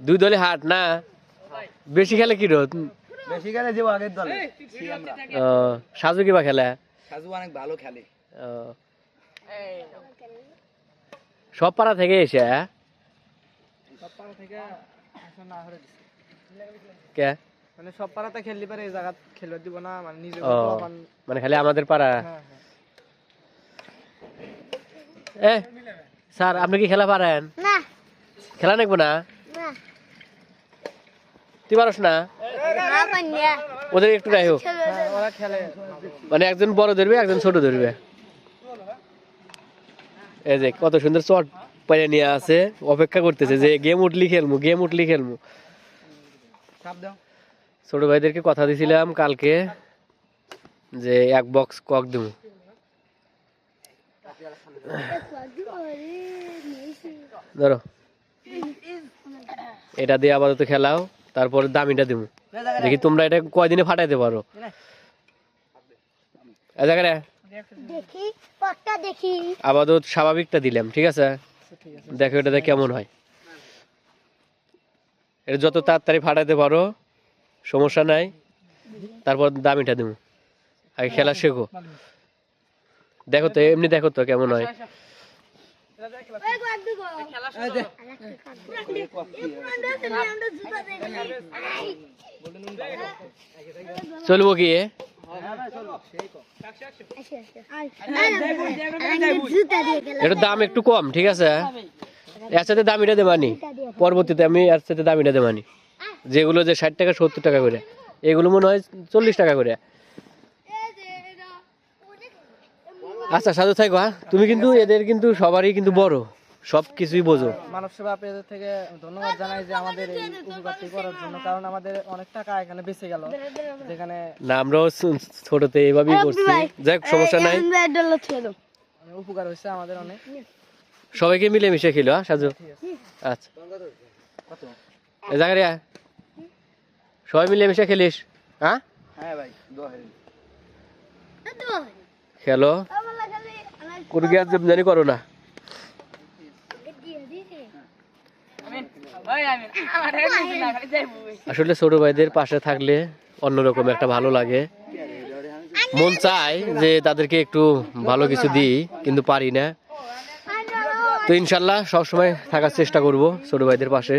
দুই দলে হাট না? বেশি খেলে কি রোদ? বেশি খেলে যে আগের দলে। সি আমরা ও, সাজু কিবা খেলে? সাজু অনেক ভালো খেলে। ও। সব পাড়া থেকে এসে হ্যাঁ? সব পাড়া থেকে না হরে কে? মানে সব পাড়াতে খেললি পারে এই জায়গা খেলতে দিব না মানে নিজে মানে খালি আমাদের পাড়া। হ্যাঁ এ হ্যাঁ স্যার আপনি কি খেলা পারেন? খেলা নাকবো না? না। তুই পারস না? না ওদের একটু ওরা খেলে। মানে একজন বড় ধরবে একজন ছোট ধরবে। এই যে কত সুন্দর চট পাইয়া নিয়ে আছে অপেক্ষা করতেছে যে গেম উঠলি খেলমু গেম উঠলি খেলমু। ছোট ভাইদেরকে কথা দিছিলাম কালকে যে এক বক্স কক দেবো ধরো। এটা দিয়ে আপাতত খেলাও তারপর দামিটা দেবো দেখি তোমরা এটা কয়দিনে ফাটাইতে পারো। আপাতত স্বাভাবিকটা দিলাম ঠিক আছে? ঠিক আছে দেখো এটাতে কেমন হয়। এটা যত তাড়াতাড়ি ফাটাইতে পারো সমস্যা নাই। তারপর দামিটা দেবো আগে খেলা শেখো। দেখো তো এমনি দেখো তো কেমন হয়। চলবো গেল এটার দাম একটু কম, ঠিক আছে? এর সাথে দামিটা দেবানি। পরবর্তীতে আমি এর সাথে দামিটা দেবানি। যেগুলো যে ষাট টাকা, সত্তর টাকা করে। এগুলো মনে হয় চল্লিশ টাকা করে। আচ্ছা সাধু থাকো হ্যাঁ? তুমি কিন্তু এদের কিন্তু সবারই কিন্তু বড়। সব কিছুই বোঝো। মানব সেবা পেজের থেকে ধন্যবাদ জানাই যে আমাদের এই উপকারটি করার জন্য কারণ আমাদের অনেক টাকা এখানে বেঁচে গেল যেখানে না আমরাও ছোটতে এভাবেই করছি। যাক সমস্যা নাই। উপকার হয়েছে আমাদের অনেক। সবাইকে মিলেমিশে খেলো হ্যাঁ সাজু? আচ্ছা। এ জায়গায় আয়। সবাই মিলেমিশে খেলিস হ্যাঁ? হ্যাঁ ভাই দোয়া হেরি খেলো। কোনো গিয়ে জানি করো না। আসলে ছোট ভাইদের পাশে থাকলে অন্যরকম একটা ভালো লাগে। মন চায় যে তাদেরকে একটু ভালো কিছু দিই, কিন্তু পারি না। তো ইনশাল্লাহ সবসময় থাকার চেষ্টা করব ছোট ভাইদের পাশে।